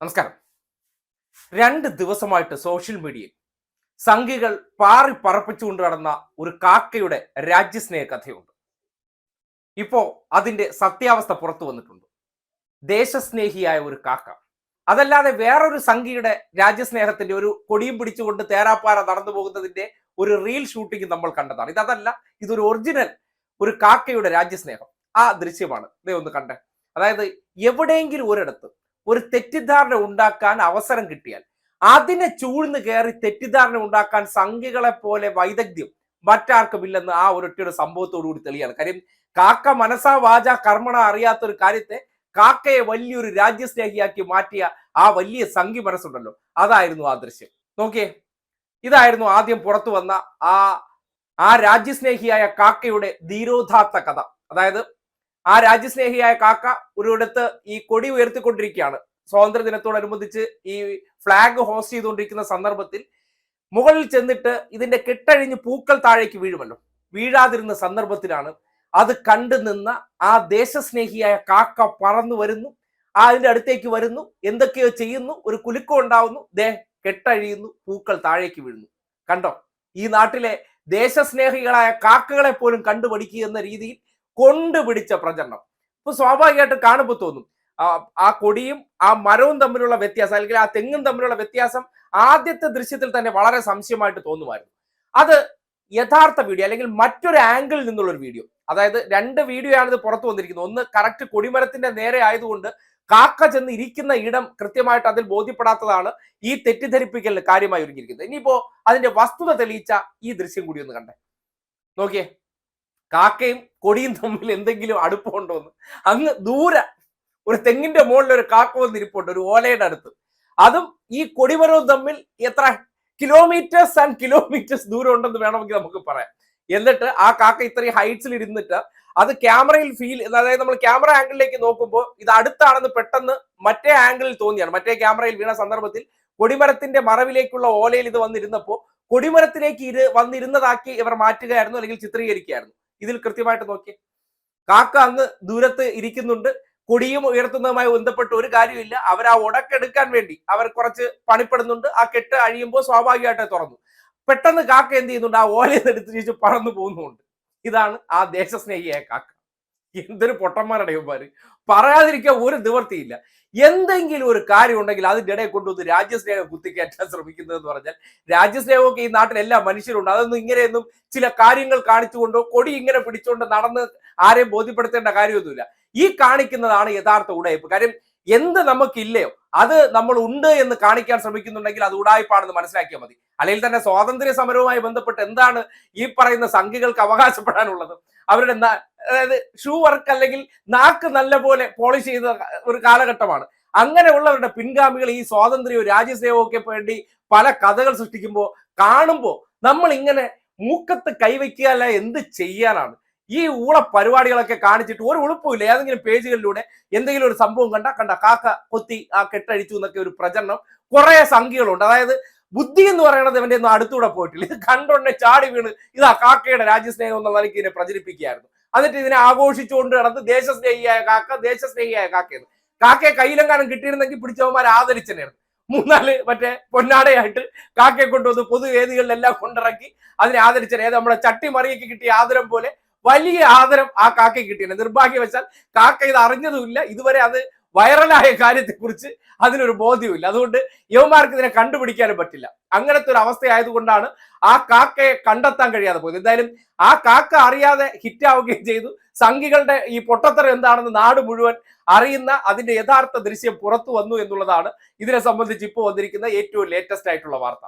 നമസ്കാരം. രണ്ട് ദിവസമായിട്ട് സോഷ്യൽ മീഡിയയിൽ സംഘികൾ പാറി പറപ്പിച്ചുകൊണ്ട് നടന്ന ഒരു കാക്കയുടെ രാജ്യസ്നേഹ കഥയുണ്ട്. ഇപ്പോ അതിന്റെ സത്യാവസ്ഥ പുറത്തു വന്നിട്ടുണ്ട്. ദേശസ്നേഹിയായ ഒരു കാക്ക. അതല്ലാതെ വേറൊരു സംഘിയുടെ രാജ്യസ്നേഹത്തിന്റെ ഒരു കൊടിയും പിടിച്ചുകൊണ്ട് തേരാപ്പാറ നടന്നു പോകുന്നതിന്റെ ഒരു റീൽ ഷൂട്ടിംഗ് നമ്മൾ കണ്ടതാണ്. ഇതല്ല ഇതൊരു ഒറിജിനൽ ഒരു കാക്കയുടെ രാജ്യസ്നേഹം. ആ ദൃശ്യമാണ്. ഇതേ ഒന്ന് കണ്ടേ. അതായത് എവിടെയെങ്കിലും ഒരിടത്ത് ഒരു തെറ്റിദ്ധാരണ ഉണ്ടാക്കാൻ അവസരം കിട്ടിയാൽ അതിനെ ചൂഴ്ന്ന് കയറി തെറ്റിദ്ധാരണ ഉണ്ടാക്കാൻ സംഖ്യകളെ പോലെ വൈദഗ്ധ്യം മറ്റാർക്കുമില്ലെന്ന് ആ ഒരൊറ്റയുടെ സംഭവത്തോടു കൂടി തെളിയാണ്. കാര്യം കാക്ക മനസാ വാച കർമ്മണ അറിയാത്ത ഒരു കാര്യത്തെ കാക്കയെ വലിയൊരു രാജ്യസ്നേഹിയാക്കി മാറ്റിയ ആ വലിയ സംഖ്യ മനസ്സുണ്ടല്ലോ. അതായിരുന്നു ആ ദൃശ്യം. നോക്കിയേ ഇതായിരുന്നു ആദ്യം പുറത്തു വന്ന ആ ആ രാജ്യസ്നേഹിയായ കാക്കയുടെ ധീരോധാത്ത കഥ. അതായത് ആ രാജ്യസ്നേഹിയായ കാക്ക ഒരിടത്ത് ഈ കൊടി ഉയർത്തിക്കൊണ്ടിരിക്കുകയാണ്. സ്വാതന്ത്ര്യ ദിനത്തോടനുബന്ധിച്ച് ഈ ഫ്ലാഗ് ഹോസ്റ്റ് ചെയ്തുകൊണ്ടിരിക്കുന്ന സന്ദർഭത്തിൽ മുകളിൽ ചെന്നിട്ട് ഇതിന്റെ കെട്ടഴിഞ്ഞ് പൂക്കൾ താഴേക്ക് വീഴുമല്ലോ. വീഴാതിരുന്ന സന്ദർഭത്തിലാണ് അത് കണ്ടു നിന്ന ആ ദേശസ്നേഹിയായ കാക്ക പറന്നു വരുന്നു. ആ അതിന്റെ അടുത്തേക്ക് വരുന്നു. എന്തൊക്കെയോ ചെയ്യുന്നു. ഒരു കുലുക്കം ഉണ്ടാവുന്നു. ദേ കെട്ടഴിയുന്നു. പൂക്കൾ താഴേക്ക് വീഴുന്നു. കണ്ടോ? ഈ നാട്ടിലെ ദേശസ്നേഹികളായ കാക്കകളെ പോലും കണ്ടുപഠിക്കുക എന്ന രീതിയിൽ കൊണ്ടുപിടിച്ച പ്രചരണം. ഇപ്പൊ സ്വാഭാവികമായിട്ട് കാണുമ്പോൾ തോന്നും ആ- കൊടിയും ആ മരവും തമ്മിലുള്ള വ്യത്യാസം അല്ലെങ്കിൽ ആ തെങ്ങും തമ്മിലുള്ള വ്യത്യാസം ആദ്യത്തെ ദൃശ്യത്തിൽ തന്നെ വളരെ സംശയമായിട്ട് തോന്നുമായിരുന്നു. അത് യഥാർത്ഥ വീഡിയോ അല്ലെങ്കിൽ മറ്റൊരു ആംഗിളിൽ നിന്നുള്ള ഒരു വീഡിയോ. അതായത് രണ്ട് വീഡിയോ ആണ് ഇത് പുറത്തു വന്നിരിക്കുന്നത്. ഒന്ന് കറക്റ്റ് കൊടിമരത്തിന്റെ നേരെ ആയതുകൊണ്ട് കാക്ക ചെന്ന് ഇരിക്കുന്ന ഇടം കൃത്യമായിട്ട് അതിൽ ബോധ്യപ്പെടാത്തതാണ് ഈ തെറ്റിദ്ധരിപ്പിക്കലിന് കാര്യമായി ഒരുങ്ങിയിരിക്കുന്നത്. ഇനിയിപ്പോ അതിന്റെ വസ്തുത തെളിയിച്ച ഈ ദൃശ്യം കൂടി ഒന്ന് കണ്ടേ. നോക്കിയേ. കാക്കയും കൊടിയും തമ്മിൽ എന്തെങ്കിലും അടുപ്പമുണ്ടോ എന്ന് അങ്ങ് ദൂരെ ഒരു തെങ്ങിന്റെ മുകളിൽ ഒരു കാക്ക വന്നിരിപ്പുണ്ട് ഒരു ഓലയുടെ അടുത്ത്. അതും ഈ കൊടിമരവും തമ്മിൽ എത്ര കിലോമീറ്റേഴ്സ് ആൻഡ് കിലോമീറ്റേഴ്സ് ദൂരം ഉണ്ടെന്ന് വേണമെങ്കിൽ നമുക്ക് പറയാം. എന്നിട്ട് ആ കാക്ക ഇത്രയും ഹൈറ്റ്സിൽ ഇരുന്നിട്ട് അത് ക്യാമറയിൽ ഫീൽ അതായത് നമ്മൾ ക്യാമറ ആംഗിളിലേക്ക് നോക്കുമ്പോൾ ഇത് അടുത്താണെന്ന് പെട്ടെന്ന് മറ്റേ ആംഗിളിൽ തോന്നിയാണ്. മറ്റേ ക്യാമറയിൽ വീണ സന്ദർഭത്തിൽ കൊടിമരത്തിന്റെ മറവിലേക്കുള്ള ഓലയിൽ ഇത് വന്നിരുന്നപ്പോൾ കൊടിമരത്തിലേക്ക് ഇരു വന്നിരുന്നതാക്കി ഇവർ മാറ്റുകയായിരുന്നു അല്ലെങ്കിൽ ചിത്രീകരിക്കുകയായിരുന്നു. ഇതിൽ കൃത്യമായിട്ട് നോക്കി കാക്ക അങ്ങ് ദൂരത്ത് ഇരിക്കുന്നുണ്ട്. കൊടിയും ഉയർത്തുന്നതുമായി ബന്ധപ്പെട്ട് ഒരു കാര്യമില്ല അവർ ആ ഉടക്കെടുക്കാൻ വേണ്ടി അവർ കുറച്ച് പണിപ്പെടുന്നുണ്ട്. ആ കെട്ട് അഴിയുമ്പോൾ സ്വാഭാവികമായിട്ട് തുറന്നു. പെട്ടെന്ന് കാക്ക എന്ത് ചെയ്യുന്നുണ്ട്? ആ ഓലയിൽ എടുത്ത് ചോദിച്ച് പറന്നു പോകുന്നുണ്ട്. ഇതാണ് ആ ദേശസ്നേഹിയായ കാക്ക. എന്തൊരു പൊട്ടന്മാരുടെ ഇവന്മാര്. പറയാതിരിക്കാൻ ഒരു നിവർത്തിയില്ല എന്തെങ്കിലും ഒരു കാര്യം ഉണ്ടെങ്കിൽ അതിന്റെ ഇടയിൽ കൊണ്ടുവന്ന് രാജ്യസ്നേഹം കുത്തിക്കയറ്റാൻ ശ്രമിക്കുന്നതെന്ന് പറഞ്ഞാൽ രാജ്യസ്നേഹമൊക്കെ ഈ നാട്ടിൽ എല്ലാ മനുഷ്യരുണ്ട്. അതൊന്നും ഇങ്ങനെയൊന്നും ചില കാര്യങ്ങൾ കാണിച്ചുകൊണ്ടോ കൊടി ഇങ്ങനെ പിടിച്ചുകൊണ്ടോ നടന്ന് ആരെയും ബോധ്യപ്പെടുത്തേണ്ട കാര്യമൊന്നുമില്ല. ഈ കാണിക്കുന്നതാണ് യഥാർത്ഥ ഉടയപ്പ്. കാര്യം എന്ത് നമുക്കില്ലയോ? അത് നമ്മൾ ഉണ്ട് എന്ന് കാണിക്കാൻ ശ്രമിക്കുന്നുണ്ടെങ്കിൽ അത് ഉടായ്പാണെന്ന് മനസ്സിലാക്കിയാൽ മതി. അല്ലെങ്കിൽ തന്നെ സ്വാതന്ത്ര്യ സമരവുമായി ബന്ധപ്പെട്ട് എന്താണ് ഈ പറയുന്ന സംഘികൾക്ക് അവകാശപ്പെടാനുള്ളത്? അവരുടെ അതായത് ഷൂ വർക്ക് അല്ലെങ്കിൽ നാക്ക് നല്ല പോലെ പോളിഷ് ചെയ്ത ഒരു കാലഘട്ടമാണ്. അങ്ങനെയുള്ളവരുടെ പിൻഗാമികൾ ഈ സ്വാതന്ത്ര്യവും രാജ്യസ്നേഹവും ഒക്കെ വേണ്ടി പല കഥകൾ സൃഷ്ടിക്കുമ്പോൾ കാണുമ്പോൾ നമ്മൾ ഇങ്ങനെ മൂക്കത്ത് കൈവയ്ക്കുക അല്ല എന്ത് ചെയ്യാനാണ്? ഈ ഊള പരിപാടികളൊക്കെ കാണിച്ചിട്ട് ഒരു ഉളുപ്പുമില്ല. ഏതെങ്കിലും പേജുകളിലൂടെ എന്തെങ്കിലും ഒരു സംഭവം കണ്ട കണ്ട കാക്ക കൊത്തി ആ കെട്ടഴിച്ചു എന്നൊക്കെ ഒരു പ്രചരണം കുറെ സംഖ്യകളുണ്ട്. അതായത് ബുദ്ധി എന്ന് പറയുന്നത് ഇവന്റെ ഒന്നും അടുത്തൂടെ പോയിട്ടില്ല. ഇത് കണ്ടൊണ്ണെ ചാടി വീണ് ഇതാ കാക്കയുടെ രാജ്യസ്നേഹം എന്നുള്ള നിലയ്ക്ക് ഇതിനെ പ്രചരിപ്പിക്കുകയായിരുന്നു. എന്നിട്ട് ഇതിനെ ആഘോഷിച്ചുകൊണ്ട് നടന്ന് ദേശസ്നേഹിയായ കാക്ക ദേശസ്നേഹിയായ കാക്കയെന്ന് കാക്കയെ കയ്യിലെങ്ങാനും കിട്ടിയിരുന്നെങ്കിൽ പിടിച്ചവന്മാർ ആദരിച്ചനായിരുന്നു. മൂന്നാൽ മറ്റേ പൊന്നാടയായിട്ട് കാക്കയെ കൊണ്ടുവന്ന് പൊതുവേദികളിലെല്ലാം കൊണ്ടിറക്കി അതിനെ ആദരിച്ചത് ഏത് ചട്ടി ചട്ടിമറിയക്ക് കിട്ടിയ ആദരം പോലെ വലിയ ആദരം ആ കാക്കയ്ക്ക് കിട്ടിയില്ല നിർഭാഗ്യവശാൽ കാക്ക ഇത് അറിഞ്ഞതുമില്ല. ഇതുവരെ അത് വൈറലായ കാര്യത്തെക്കുറിച്ച് അതിനൊരു ബോധ്യമില്ല അതുകൊണ്ട് യുവമാർക്ക് ഇതിനെ കണ്ടുപിടിക്കാനും പറ്റില്ല. അങ്ങനത്തെ ഒരു അവസ്ഥയായതുകൊണ്ടാണ് ആ കാക്കയെ കണ്ടെത്താൻ കഴിയാതെ പോയത്. എന്തായാലും ആ കാക്ക അറിയാതെ ഹിറ്റാവുകയും ചെയ്തു. സംഘികളുടെ ഈ പൊട്ടത്തരം എന്താണെന്ന് നാട് മുഴുവൻ അറിയുന്ന അതിന്റെ യഥാർത്ഥ ദൃശ്യം പുറത്തു വന്നു എന്നുള്ളതാണ് ഇതിനെ സംബന്ധിച്ച് ഇപ്പോൾ വന്നിരിക്കുന്ന ഏറ്റവും ലേറ്റസ്റ്റ് ആയിട്ടുള്ള വാർത്ത.